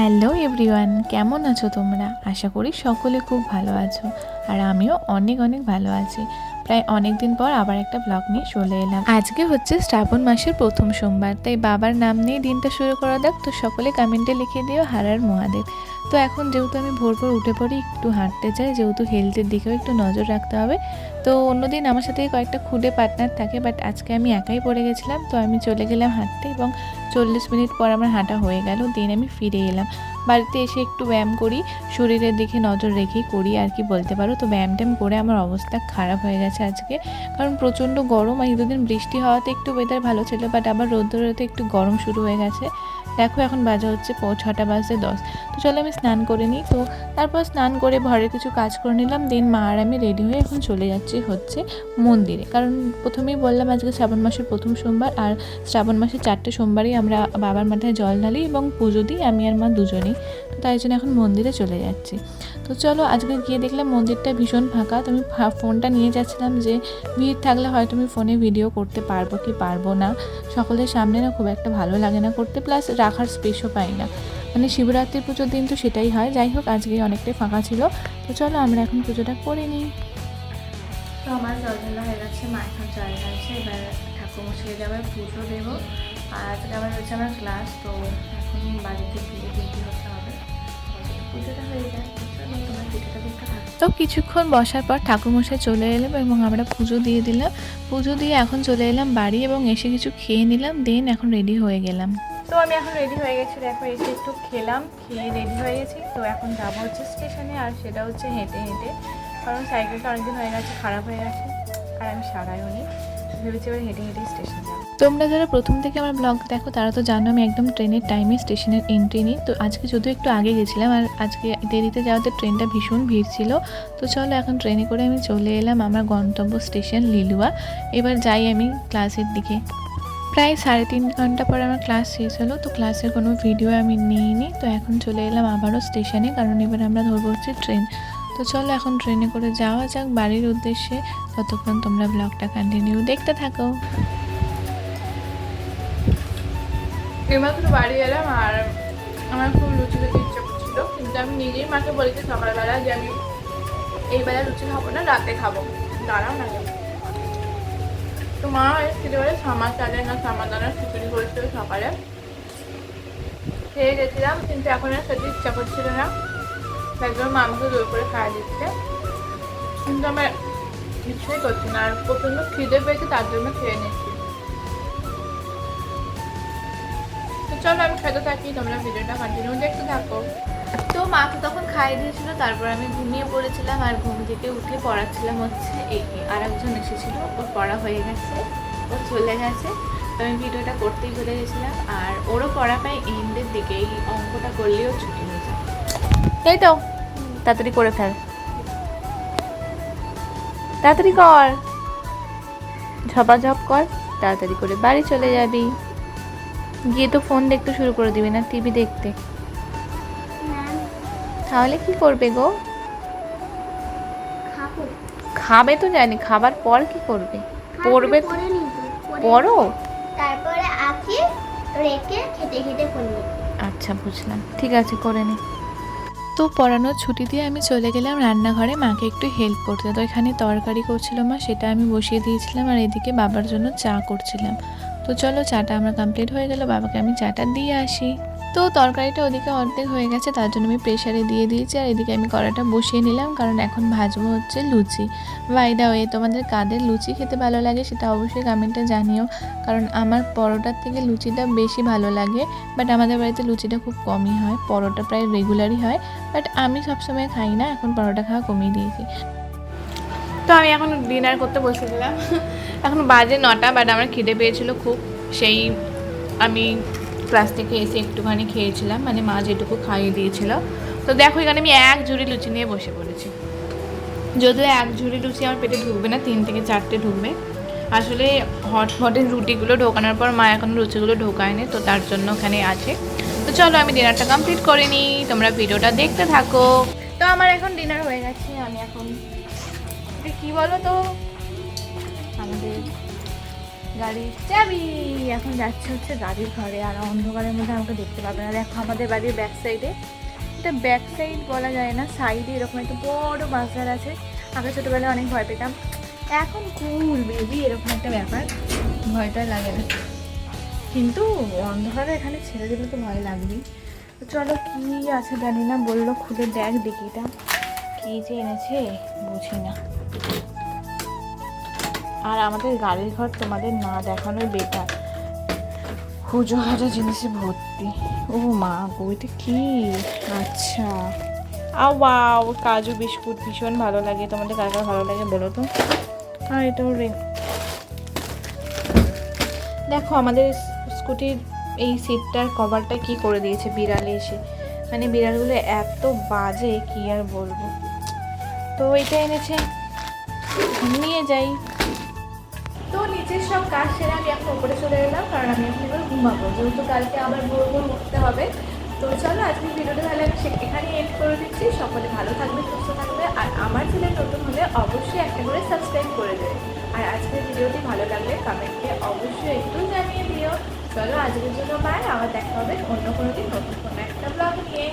Hello everyone, কেমন আছো তোমরা? আশা করি সকলে খুব ভালো আছো আর আমিও অনেক অনেক ভালো আছি। প্রায় অনেক দিন পর আবার একটা ব্লগ নিয়ে চলে এলাম। আজকে হচ্ছে শ্রাবণ মাসের প্রথম সোমবার, তাই বাবার নাম নিয়ে দিনটা শুরু করা যাক। তো সকলে কমেন্টে লিখে দিও হারার মহাদেব। তো এখন যেহেতু আমি ভোর ভোর উঠে পড়ি, একটু হাঁটতে চাই যেহেতু হেলথের দিকেও একটু নজর রাখতে হবে। তো অন্যদিন আমার সাথে কয়েকটা খুদে পার্টনার থাকে বাট আজকে আমি একাই পড়ে গেছিলাম, তো আমি চলে গেলাম হাঁটতে এবং চল্লিশ মিনিট পর আমার হাঁটা হয়ে গেল দিন আমি ফিরে এলাম। বাড়িতে এসে একটু ব্যায়াম করি, শরীরের দিকে নজর রেখেই করি, আর কি বলতে পারো। তো ব্যায়াম ট্যাম করে আমার অবস্থা খারাপ হয়ে গেছে আজকে। কারণ প্রচণ্ড গরম, আর দুদিন বৃষ্টি হওয়াতে একটু ওয়েদার ভালো ছিল বাট আবার রোদ্দুরেতে একটু গরম শুরু হয়ে গেছে। দেখো এখন বাজা হচ্ছে ছটা বাজতে দশ। তো চলো আমি স্নান করে নিই। তো তারপর স্নান করে ঘরের কিছু কাজ করে নিলাম দেন মা আর আমি রেডি হয়ে এখন চলে যাচ্ছি হচ্ছে মন্দিরে। কারণ প্রথমেই বললাম আজকে শ্রাবণ মাসের প্রথম সোমবার, আর শ্রাবণ মাসের চারটে সোমবারই আমরা বাবার মাথায় জল ঢালি এবং পুজো দিই, আমি আর মা দুজনেই। তাই জন্য এখন মন্দিরে চলে যাচ্ছি। তো চলো আজকে গিয়ে দেখলাম মন্দিরটা ভীষণ ফাঁকা। তো আমি ফোনটা নিয়ে যাচ্ছিলাম যে ভিড় থাকলে হয়তো আমি ফোনে ভিডিও করতে পারব কি পারব না। সকলের সামনে না খুব একটা ভালো লাগে না করতে। প্লাস রাখার স্পেসও পাই না। মানে শিবরাত্রির পুজোর দিন তো সেটাই হয়। যাই হোক, আজকে অনেকটাই ফাঁকা ছিল। তো চলো আমরা এখন পুজোটা করে নিই। তো আমার জল হয়ে গেছে মা এখন জল এবার ঠাকুর মশাই যাবে পুজো দেবো। আর আজকে আবার হচ্ছে আমার ক্লাস তো এখন বাড়িতে ফিরে ডিউটি হতে হবে। পুজোটা হয়ে যায় তো কিছুক্ষণ বসার পর ঠাকুরমশাই চলে এলাম এবং আমরা পুজো দিয়ে দিলাম। পুজো দিয়ে এখন চলে এলাম বাড়ি এবং এসে কিছু খেয়ে নিলাম দেন এখন রেডি হয়ে গেলাম। তো আমি এখন রেডি হয়ে গেছি দেখো এসে একটু খেলাম খেয়ে রেডি হয়ে গেছি। তো এখন যাব হচ্ছে স্টেশনে আর সেটা হচ্ছে হেঁটে হেঁটে কারণ সাইকেলটা অনেকদিন হয়ে গেছে খারাপ হয়ে গেছে আর আমি সারাইও নি। স্টেশন তোমরা যারা প্রথম থেকে আমার ব্লগ দেখো, তারা তো জানো আমি একদম ট্রেনের টাইমে স্টেশনের এন্ট্রি নিই। তো আজকে যদিও একটু আগে গেছিলাম, আর আজকে দেরিতে যাওয়াতে ট্রেনটা ভীষণ ভিড় ছিল। তো চলো এখন ট্রেনে করে আমি চলে এলাম আমার গন্তব্য স্টেশন লিলুয়া। এবার যাই আমি ক্লাসের দিকে। প্রায় সাড়ে তিন ঘণ্টা পরে আমার ক্লাস শেষ হলো, তো ক্লাসের কোনো ভিডিও আমি নিইনি। তো এখন চলে এলাম আবারও স্টেশনে কারণ এবার আমরা ধরবো হচ্ছে ট্রেন তো চলো এখন ট্রেনে করে যাওয়া যাক। বাড়ির উদ্দেশ্যে ততক্ষণ তোমরা ব্লগটা কন্টিনিউ দেখতে থাকো। এইমাত্র বাড়ি এলাম আর আমার খুব লুচি খেতে ইচ্ছা করছিল। কিন্তু আমি নিজেই মাকে বলেছি সকালবেলা যে আমি এই বেলা লুচি খাব না, রাতে খাব। দাঁড়াও না। তো মা খেতে বলে সামা চালে না সামা দানা খিচুড়ি করেছিল সকালে। খেয়ে গেছিলাম, কিন্তু এখন আর খেতে ইচ্ছা করছিল না। তাই জন্য মা আমাকে জোর করে খাওয়া দিচ্ছে। কিন্তু আমার ইচ্ছাই করছে না। আর প্রচণ্ড খিদে পেয়েছে, তার জন্য খেয়ে নিচ্ছি। তো চলো, আমি খেতে থাকি, তোমরা ভিডিওটা কন্টিনিউ দেখতে থাকো। তো মাকে তখন খাইয়ে দিয়েছিল, তারপর আমি ঘুমিয়ে পড়েছিলাম আর ঘুম থেকে উঠে পড়াচ্ছিলাম হচ্ছে এই আর একজন এসেছিল, ওর পড়া হয়ে গেছে, ও চলে গেছে। তো আমি ভিডিওটা করতেই ভুলে গেছিলাম। আর ওরও পড়া প্রায় এন্ডের দিকে, এই অঙ্কটা করলেও ছুটি তাই তো তাড়াতাড়ি করে ফেল। তাড়াতাড়ি কর। ঝপাঝপ কর তাড়াতাড়ি করে বাড়ি চলে যাবি। গিয়ে তো ফোন দেখতে শুরু করে দিবি না টিভি দেখতে। তাহলে কি করবে গো? খাবে। তো জানি খাবার পর কি করবে? পড়বে পড়ো তারপরে আঁকি রেখে খেতে খেতে করব আচ্ছা বুঝলাম। ঠিক আছে করে নে। তো পড়ানোর ছুটি দিয়ে আমি চলে গেলাম রান্নাঘরে। মাকে একটু হেল্প করতে। তো এখানে তরকারি করছিল মা, সেটা আমি বসিয়ে দিয়েছিলাম আর এদিকে বাবার জন্য চা করছিলাম। তো চলো চাটা আমার কমপ্লিট হয়ে গেল, বাবাকে আমি চাটা দিয়ে আসি। তো তরকারিটা ওদিকে অর্ধেক হয়ে গেছে, তার জন্য আমি প্রেশারে দিয়ে দিয়েছি, আর এদিকে আমি কড়াটা বসিয়ে নিলাম, কারণ এখন ভাজবো হচ্ছে লুচি। বাইদা ওয়ে তোমাদের কাদের লুচি খেতে ভালো লাগে সেটা অবশ্যই কমেন্টে জানিও, কারণ আমার পরোটার থেকে লুচিটা বেশি ভালো লাগে বাট আমাদের বাড়িতে লুচিটা খুব কমই হয়, পরোটা প্রায় রেগুলারই হয় বাট আমি সবসময় খাই না, এখন পরোটা খাওয়া কমিয়ে দিয়েছি। তো আমি এখন ডিনার করতে বসেছিলাম এখন বাজে নটা বাট আমার খিদে পেয়েছিল খুব, সেই আমি ক্লাস থেকে এসে একটুখানি খেয়েছিলাম মানে মা যেটুকু খাইয়ে দিয়েছিল। তো দেখো, এখানে আমি এক ঝুড়ি লুচি নিয়ে বসে পড়েছি। যদিও এক ঝুড়ি লুচি আমার পেটে ঢুকবে না, তিন থেকে চারটে ঢুকবে। আসলে হটপটের রুটিগুলো ঢোকানোর পর মা এখন লুচিগুলো ঢোকায়নি, তো তার জন্য ওখানে আছে। তো চলো, আমি ডিনারটা কমপ্লিট করে নিই, তোমরা ভিডিওটা দেখতে থাকো। তো আমার এখন ডিনার হয়ে গেছে, আমি এখন কি বলো তো আমাদের গাড়ির চাবি। এখন যাচ্ছে হচ্ছে গাড়ির ঘরে, আর অন্ধকারের মধ্যে আমাকে দেখতে পাবে না। দেখো আমাদের বাড়ির ব্যাক সাইডে এটা ব্যাক সাইড বলা যায় না সাইডে এরকম একটা বড় বাজার আছে। আগে ছোটোবেলায় অনেক ভয় পেতাম। এখন কুল বেবি এরকম একটা ব্যাপার। ভয়টা লাগে না। কিন্তু অন্ধকারে এখানে ছেড়ে দিলে তো ভয় লাগবেই। চলো কি আছে জানি না, বলল খুলে দেখ দেখি এটা কী যে এনেছে বুঝি না আর আমাদের গাড়ির ঘর তোমাদের না দেখানোই বেটার হুজো হাজো জিনিসে ভর্তি। ও মা গো এটা কি? আচ্ছা। আ ওয়াও কাজু বিস্কুট ভীষণ ভালো লাগে। তোমাদের কার কার ভালো লাগে বলো তো? আর এটাও রে। দেখো আমাদের স্কুটির এই সিটটার কভারটা কি করে দিয়েছে বিড়ালে এসে? মানে বিড়ালগুলো এত বাজে কি আর বলব? তো এটা এনেছে নিয়ে যাই। তো নিচের সব কাজ সেরে আমি এখন উপরে চলে এলাম, কারণ আমি এখন এবার ঘুমাবো। যেহেতু কালকে আবার ভোর ভোর উঠতে হবে, তো চলো আজকে ভিডিওটা তাহলে আমি এখানেই এন্ড করে দিচ্ছি। সকলে ভালো থাকবে, সুস্থ থাকবে, আর আমার ছেলে নতুন হলে অবশ্যই একটা করে সাবস্ক্রাইব করে দেবে। আর আজকের ভিডিওটি ভালো লাগলে কমেন্টে অবশ্যই একটু জানিয়ে দিও। চলো আজকের জন্য বাই আবার দেখা হবে অন্য কোনো দিন নতুন কোনো একটা ব্লগ নিয়ে।